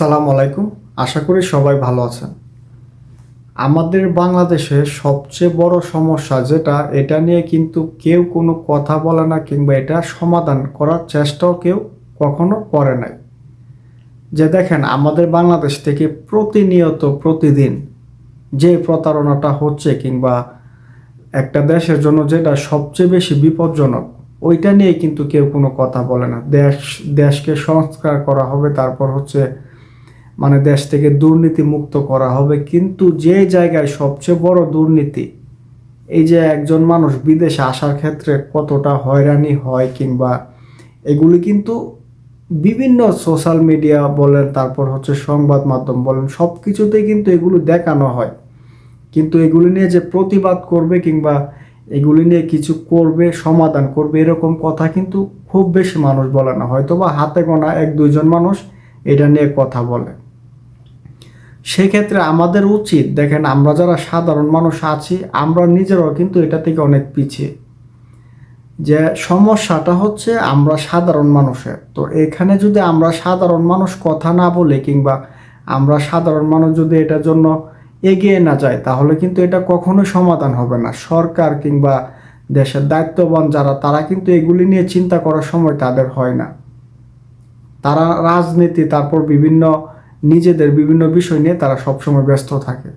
সালাম আলাইকুম। আশা করি সবাই ভালো আছেন। আমাদের বাংলাদেশে সবচেয়ে বড় সমস্যা যেটা, এটা নিয়ে কিন্তু কেউ কোনো কথা বলে না কিংবা এটা সমাধান করার চেষ্টাও কেউ কখনো করে নাই। যে দেখেন, আমাদের বাংলাদেশ থেকে প্রতিনিয়ত প্রতিদিন যে প্রতারণাটা হচ্ছে কিংবা একটা দেশের জন্য যেটা সবচেয়ে বেশি বিপজ্জনক, ওইটা নিয়ে কিন্তু কেউ কোনো কথা বলে না। দেশ, দেশকে সংস্কার করা হবে, তারপর হচ্ছে মানে দেশ থেকে দুর্নীতি মুক্ত করা হবে। কিন্তু যে জায়গায় সবচেয়ে বড় দুর্নীতি, এই যে একজন মানুষ বিদেশে আসার ক্ষেত্রে কতটা হয়রানি হয় কিংবা এগুলি কিন্তু বিভিন্ন সোশ্যাল মিডিয়া বলেন, তারপর হচ্ছে সংবাদ মাধ্যম বলেন সব কিছুতেই কিন্তু এগুলো দেখানো হয়। কিন্তু এগুলি নিয়ে যে প্রতিবাদ করবে কিংবা এগুলি নিয়ে কিছু করবে, সমাধান করবে, এরকম কথা কিন্তু খুব বেশি মানুষ বলে না। হয়তো বা হাতে গোনা এক দুইজন মানুষ এটা নিয়ে কথা বলে। সেক্ষেত্রে আমাদের উচিত, দেখেন আমরা যারা সাধারণ মানুষ আছি, আমরা নিজেরাও কিন্তু এটা থেকে অনেক পিছিয়ে। যে সমস্যাটা হচ্ছে আমরা সাধারণ মানুষের। তো এখানে যদি আমরা সাধারণ মানুষ কথা না বলে কিংবা আমরা সাধারণ মানুষ যদি এটার জন্য এগিয়ে না যায় তাহলে কিন্তু এটা কখনোই সমাধান হবে না। সরকার কিংবা দেশের দায়িত্ববান যারা, তারা কিন্তু এগুলি নিয়ে চিন্তা করার সময় তাদের হয় না। তারা রাজনীতি, তারপর বিভিন্ন নিজেদের বিভিন্ন বিষয় নিয়ে তারা সবসময় ব্যস্ত থাকে।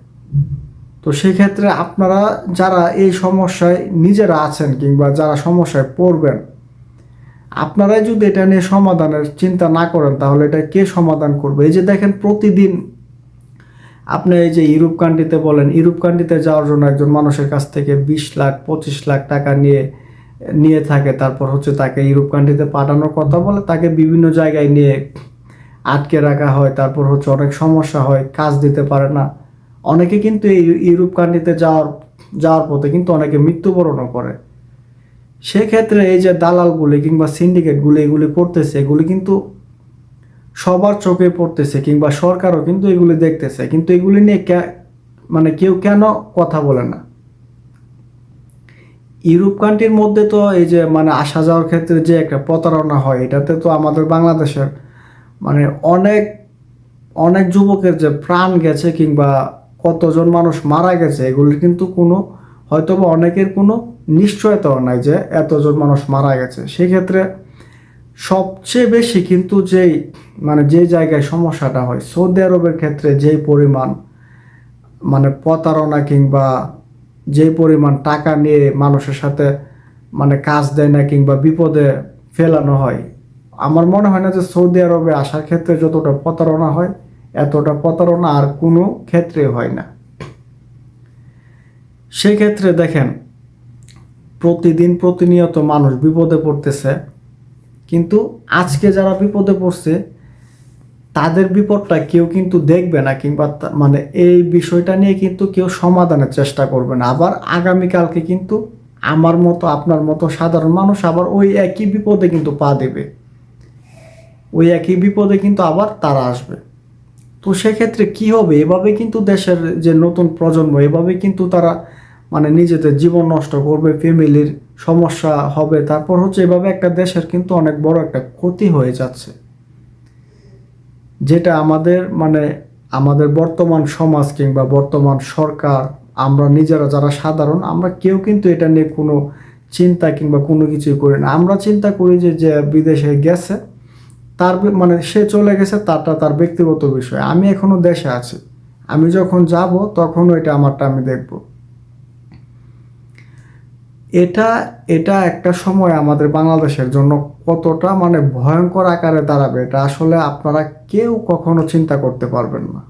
তো সেক্ষেত্রে আপনারা যারা এই সমস্যায় নিজেরা আছেন কিংবা যারা সমস্যায় পড়বেন, আপনারাই যদি এটা নিয়ে সমাধানের চিন্তা না করেন, তাহলে এটা কে সমাধান করবে? এই যে দেখেন প্রতিদিন আপনি এই যে ইউরোপ কান্ট্রিতে বলেন, ইউরোপ কান্ট্রিতে যাওয়ার জন্য একজন মানুষের কাছ থেকে বিশ লাখ, পঁচিশ লাখ টাকা নিয়ে নিয়ে থাকে। তারপর হচ্ছে তাকে ইউরোপ কান্ট্রিতে পাঠানোর কথা বলে, তাকে বিভিন্ন জায়গায় নিয়ে আটকে রাখা হয়, তারপর হচ্ছে অনেক সমস্যা হয়, কাজ দিতে পারে না। অনেকে কিন্তু এই ইউরোপ কান্ট্রিতে যাওয়ার যাওয়ার পথে কিন্তু অনেকে মৃত্যুবরণও করে। সেক্ষেত্রে এই যে দালালগুলি কিংবা সিন্ডিকেটগুলি এগুলি করতেছে, এগুলি কিন্তু সবার চোখে পড়তেছে কিংবা সরকারও কিন্তু এগুলি দেখতেছে। কিন্তু এগুলি নিয়ে মানে কেউ কেন কথা বলে না? ইউরোপ কান্ট্রির মধ্যে তো এই যে মানে আসা যাওয়ার ক্ষেত্রে যে একটা প্রতারণা হয়, এটাতে তো আমাদের বাংলাদেশের মানে অনেক অনেক যুবকের যে প্রাণ গেছে কিংবা কতজন মানুষ মারা গেছে, এগুলি কিন্তু কোনো হয়তো বা অনেকের কোনো নিশ্চয়তাও নাই যে এতজন মানুষ মারা গেছে। সেক্ষেত্রে সবচেয়ে বেশি কিন্তু যেই মানে যে জায়গায় সমস্যাটা হয়, সৌদি আরবের ক্ষেত্রে যেই পরিমাণ মানে প্রতারণা কিংবা যে পরিমাণ টাকা নিয়ে মানুষের সাথে মানে কাজ দেয় না কিংবা বিপদে ফেলানো হয় আমার মনে হয় না যে সৌদি আরবে আসার ক্ষেত্রে যতটা প্রতারণা হয়, এতটা প্রতারণা আর কোনো ক্ষেত্রে হয় না। সেক্ষেত্রে দেখেন, প্রতিদিন প্রতিনিয়ত মানুষ বিপদে পড়তেছে, কিন্তু আজকে যারা বিপদে পড়ছে, তাদের বিপদটা কেউ কিন্তু দেখবে না কিংবা মানে এই বিষয়টা নিয়ে কিন্তু কেউ সমাধানের চেষ্টা করবে না। আবার আগামীকালকে কিন্তু আমার মতো, আপনার মতো সাধারণ মানুষ আবার ওই একই বিপদে কিন্তু পা দেবে। ওই একই বিপদে কিন্তু আবার তারা আসবে। তো সেক্ষেত্রে কি হবে? এভাবে কিন্তু দেশের যে নতুন প্রজন্ম, এভাবে কিন্তু তারা মানে নিজেদের জীবন নষ্ট করবে, ফ্যামিলির সমস্যা হবে। তারপর হচ্ছে এভাবে একটা দেশের কিন্তু অনেক বড় একটা ক্ষতি হয়ে যাচ্ছে। যেটা আমাদের মানে আমাদের বর্তমান সমাজ কিংবা বর্তমান সরকার, আমরা নিজেরা যারা সাধারণ, আমরা কেউ কিন্তু এটা নিয়ে কোনো চিন্তা কিংবা কোনো কিছুই করি না। আমরা চিন্তা করি যে যে বিদেশে গেছে তার মানে সে চলে গেছে তারটা তার ব্যক্তিগত বিষয়। আমি এখনও দেশে আছি। আমি যখন যাব তখন এটা আমারটা আমি দেখব। এটা এটা একটা সময় আমাদের বাংলাদেশের জন্য কতটা মানে ভয়ঙ্কর আকারে দাঁড়াবে, এটা আসলে আপনারা কেউ কখনো চিন্তা করতে পারবেন না।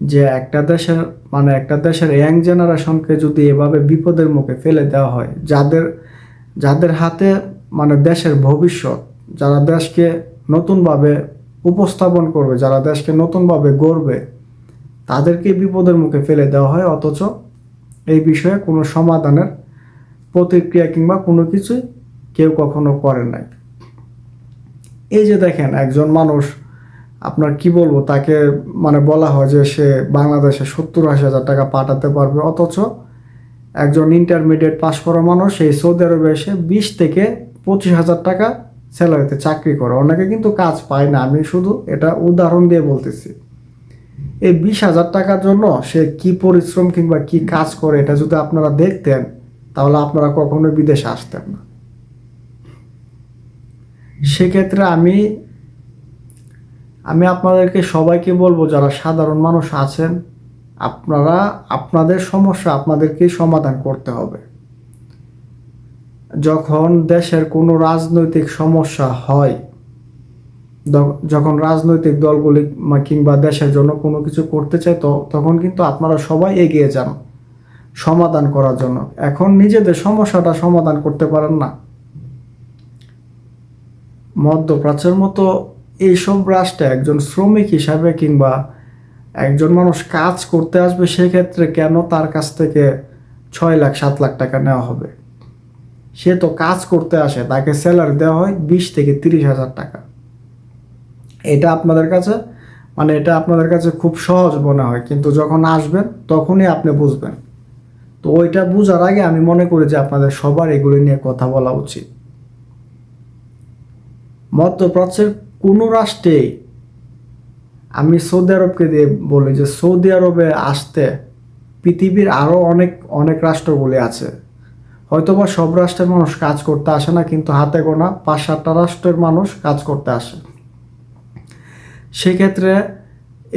যে একটা দেশের মানে একটা দেশের ইয়াং জেনারেশনকে যদি এভাবে বিপদের মুখে ফেলে দেওয়া হয়, যাদের যাদের হাতে মানে দেশের ভবিষ্যৎ যারা দেশকে নতুনভাবে উপস্থাপন করবে, যারা দেশকে নতুনভাবে গড়বে, তাদেরকে বিপদের মুখে ফেলে দেওয়া হয়। অথচ এই বিষয়ে কোনো সমাধানের প্রতিক্রিয়া কিংবা কোনো কিছুই কেউ কখনো করে নাই। এই যে দেখেন, একজন মানুষ, আপনার কি বলব, তাকে মানে বলা হয় যে সে বাংলাদেশে সত্তর আশি হাজার টাকা পাঠাতে পারবে। অথচ একজন ইন্টারমিডিয়েট পাস করা মানুষ, এই সৌদি আরবে এসে বিশ থেকে পঁচিশ হাজার টাকা স্যালারিতে চাকরি করে, অনেকে কিন্তু কাজ পায় না। আমি শুধু এটা উদাহরণ দিয়ে বলতেছি। এই বিশ হাজার টাকার জন্য সে কি পরিশ্রম কিংবা কি কাজ করে, এটা যদি আপনারা দেখতেন, তাহলে আপনারা কখনো বিদেশে আসতেন না। সেক্ষেত্রে আমি আমি আপনাদেরকে সবাইকে বলব, যারা সাধারণ মানুষ আছেন, আপনারা, আপনাদের সমস্যা আপনাদেরকেই সমাধান করতে হবে। যখন দেশের কোনো রাজনৈতিক সমস্যা হয় যখন রাজনৈতিক দলগুলি কিংবা দেশের জন্য কোনো কিছু করতে চায়, তো তখন কিন্তু আপনারা সবাই এগিয়ে যান সমাধান করার জন্য। এখন নিজেদের সমস্যাটা সমাধান করতে পারেন না। মধ্যপ্রাচ্যের মতো এইসব রাষ্ট্রে একজন শ্রমিক হিসাবে কিংবা একজন মানুষ কাজ করতে আসবে, সেক্ষেত্রে কেন তার কাছ থেকে ছয় লাখ, সাত লাখ টাকা নেওয়া হবে? সে তো কাজ করতে আসে, তাকে স্যালারি দেওয়া হয় বিশ থেকে তিরিশ হাজার টাকা। এটা আপনাদের কাছে মানে এটা আপনাদের কাছে খুব সহজ মনে হয়, কিন্তু যখন আসবেন তখনই আপনি বুঝবেন। তো ওইটা বুঝার আগে আমি মনে করি যে আপনাদের সবার এগুলো নিয়ে কথা বলা উচিত। মধ্যপ্রাচ্যের কোনো রাষ্ট্রেই আমি সৌদি আরবকে দিয়ে বলি যে সৌদি আরবে আসতে পৃথিবীর আরও অনেক অনেক রাষ্ট্রগুলি আছে। হয়তোবা সব রাষ্ট্রের মানুষ কাজ করতে আসে না, কিন্তু হাতে গোনা পাঁচ সাতটা রাষ্ট্রের মানুষ কাজ করতে আসে। সেক্ষেত্রে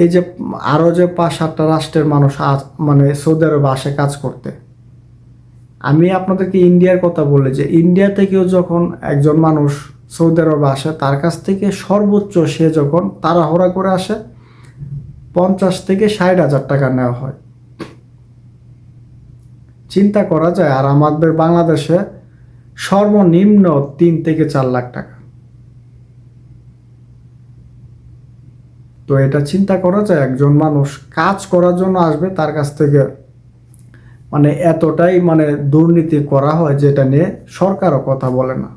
এই যে আরও যে পাঁচ সাতটা রাষ্ট্রের মানুষ মানে সৌদি আরবে আসে কাজ করতে, আমি আপনাদেরকে ইন্ডিয়ার কথা বলি যে ইন্ডিয়া থেকেও যখন একজন মানুষ সৌদি আরবে আসে, তার কাছ থেকে সর্বোচ্চ সে যখন তাড়াহুড়া করে আসে, পঞ্চাশ থেকে ষাট হাজার টাকা নেওয়া হয়। চিন্তা করা যায়, আর আমাদের বাংলাদেশে সর্বনিম্ন তিন থেকে চার লাখ টাকা। তো এটা চিন্তা করা যায়, একজন মানুষ কাজ করার জন্য আসবে, তার কাছ থেকে মানে এতটাই মানে দুর্নীতি করা হয় যেটা নিয়ে সরকারও কথা বলে না।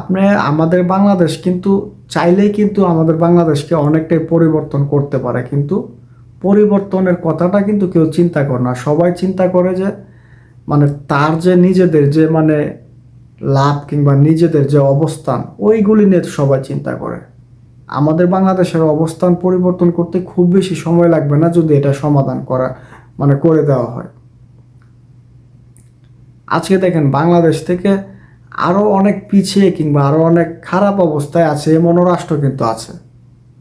আপনি আমাদের বাংলাদেশ কিন্তু চাইলেই কিন্তু আমাদের বাংলাদেশকে অনেকটাই পরিবর্তন করতে পারে, কিন্তু পরিবর্তনের কথাটা কিন্তু কেউ চিন্তা করে না। সবাই চিন্তা করে যে মানে তার যে নিজেদের যে মানে লাভ কিংবা নিজেদের যে অবস্থান, ওইগুলি নিয়ে সবাই চিন্তা করে। আমাদের বাংলাদেশের অবস্থান পরিবর্তন করতে খুব বেশি সময় লাগবে না যদি এটা সমাধান করা মানে করে দেওয়া হয়। আজকে দেখেন বাংলাদেশ থেকে আরও অনেক পিছিয়ে কিংবা আরও অনেক খারাপ অবস্থায় আছে এমনও রাষ্ট্র কিন্তু আছে।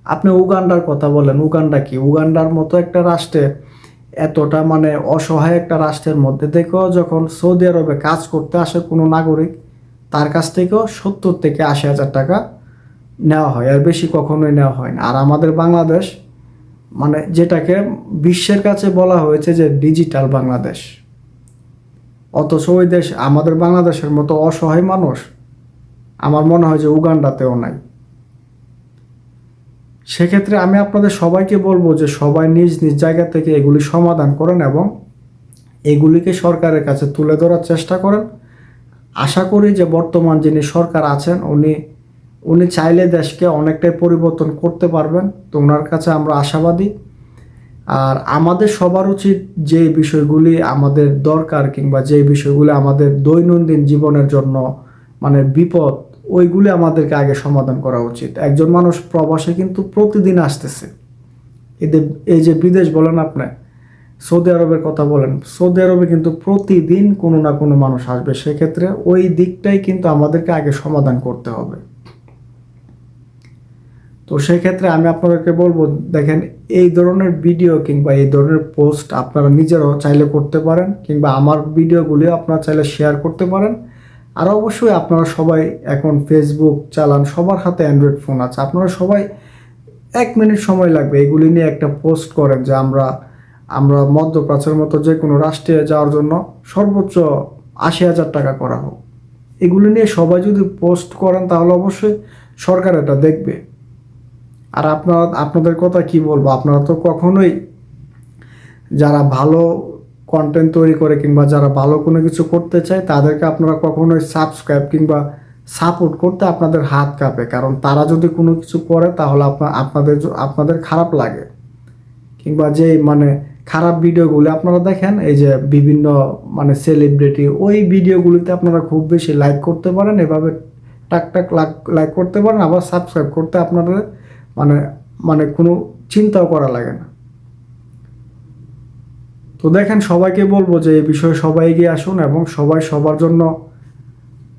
আপনি উগান্ডার কথা বলেন, উগান্ডা কি? উগান্ডার মতো একটা রাষ্ট্রে এতটা মানে অসহায় একটা রাষ্ট্রের মধ্যে থেকেও যখন সৌদি আরবে কাজ করতে আসে কোনো নাগরিক, তার কাছ থেকেও সত্তর থেকে আশি হাজার টাকা নেওয়া হয়, আর বেশি কখনোই নেওয়া হয় না। আর আমাদের বাংলাদেশ মানে যেটাকে বিশ্বের কাছে বলা হয়েছে যে ডিজিটাল বাংলাদেশ। অথচ ওই দেশ আমাদের বাংলাদেশের মতো অসহায় মানুষ আমার মনে হয় যে উগান্ডাতেও নাই। সেক্ষেত্রে আমি আপনাদের সবাইকে বলব যে সবাই নিজ নিজ জায়গা থেকে এগুলি সমাধান করেন এবং এগুলিকে সরকারের কাছে তুলে ধরার চেষ্টা করেন। আশা করি যে বর্তমান যিনি সরকার আছেন, উনি উনি চাইলে দেশকে অনেকটাই পরিবর্তন করতে পারবেন। তো ওনার কাছে আমরা আশাবাদী। আর আমাদের সবার উচিত যে বিষয়গুলি আমাদের দরকার কিংবা যে বিষয়গুলি আমাদের দৈনন্দিন জীবনের জন্য মানে বিপদ ওইগুলি আমাদেরকে আগে সমাধান করা উচিত। একজন মানুষ প্রবাসে কিন্তু প্রতিদিন আসতেছে। এদের এই যে বিদেশ বলেন আপনি, সৌদি আরবের কথা বলেন, সৌদি আরবে কিন্তু প্রতিদিন কোনো না কোনো মানুষ আসবে। সেক্ষেত্রে ওই দিকটাই কিন্তু আমাদেরকে আগে সমাধান করতে হবে। তো সেক্ষেত্রে আমি আপনাদেরকে বলব, দেখেন, এই ধরনের ভিডিও কিংবা এই ধরনের পোস্ট আপনারা নিজেরাও চাইলে করতে পারেন, কিংবা আমার ভিডিওগুলিও আপনারা চাইলে শেয়ার করতে পারেন। আর অবশ্যই আপনারা সবাই এখন ফেসবুক চালান, সবার হাতে অ্যান্ড্রয়েড ফোন আছে। আপনারা সবাই এক মিনিট সময় লাগবে এগুলি নিয়ে একটা পোস্ট করেন যে আমরা আমরা মধ্যপ্রাচ্যের মতো যে কোনো রাষ্ট্রে যাওয়ার জন্য সর্বোচ্চ আশি হাজার টাকা করা হোক। এগুলি নিয়ে সবাই যদি পোস্ট করেন তাহলে অবশ্যই সরকার এটা দেখবে। আর আপনারা, আপনাদের কথা কি বলব? আপনারা তো কখনোই যারা ভালো কন্টেন্ট তৈরি করে কিংবা যারা ভালো কোনো কিছু করতে চায়, তাদেরকে আপনারা কখনোই সাবস্ক্রাইব কিংবা সাপোর্ট করতে আপনাদের হাত কাঁপে। কারণ তারা যদি কোনো কিছু করে, তাহলে আপনার আপনাদের আপনাদের খারাপ লাগে। কিংবা যে মানে খারাপ ভিডিওগুলো আপনারা দেখেন, এই যে বিভিন্ন মানে সেলিব্রিটি ওই ভিডিওগুলিতে আপনারা খুব বেশি লাইক করতে পারেন, এভাবে টাক টাক লাইক করতে পারেন, আবার সাবস্ক্রাইব করতে আপনাদের মানে মানে কোনো চিন্তাও করা লাগে না। তো দেখেন সবাইকে বলব যে এই বিষয়ে সবাই এগিয়ে আসুন এবং সবাই সবার জন্য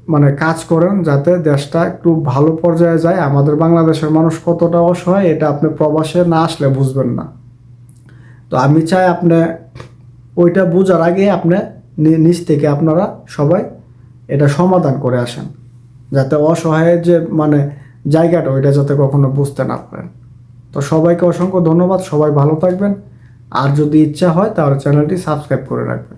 মানে কাজ করেন যাতে দেশটা একটু ভালো পর্যায়ে যায়। আমাদের বাংলাদেশের মানুষ কতটা অসহায়, এটা আপনি প্রবাসে না আসলে বুঝবেন না। তো আমি চাই আপনি ওইটা বোঝার আগে আপনি নিজ থেকে আপনারা সবাই এটা সমাধান করে আসেন। যাতে অসহায়ের যে মানে জায়গাটা, ওইটা যাতে কখনো বুঝতে না পারেন। তো সবাইকে অসংখ্য ধন্যবাদ। সবাই ভালো থাকবেন। আর যদি ইচ্ছা হয় তাহলে চ্যানেলটি সাবস্ক্রাইব করে রাখবেন।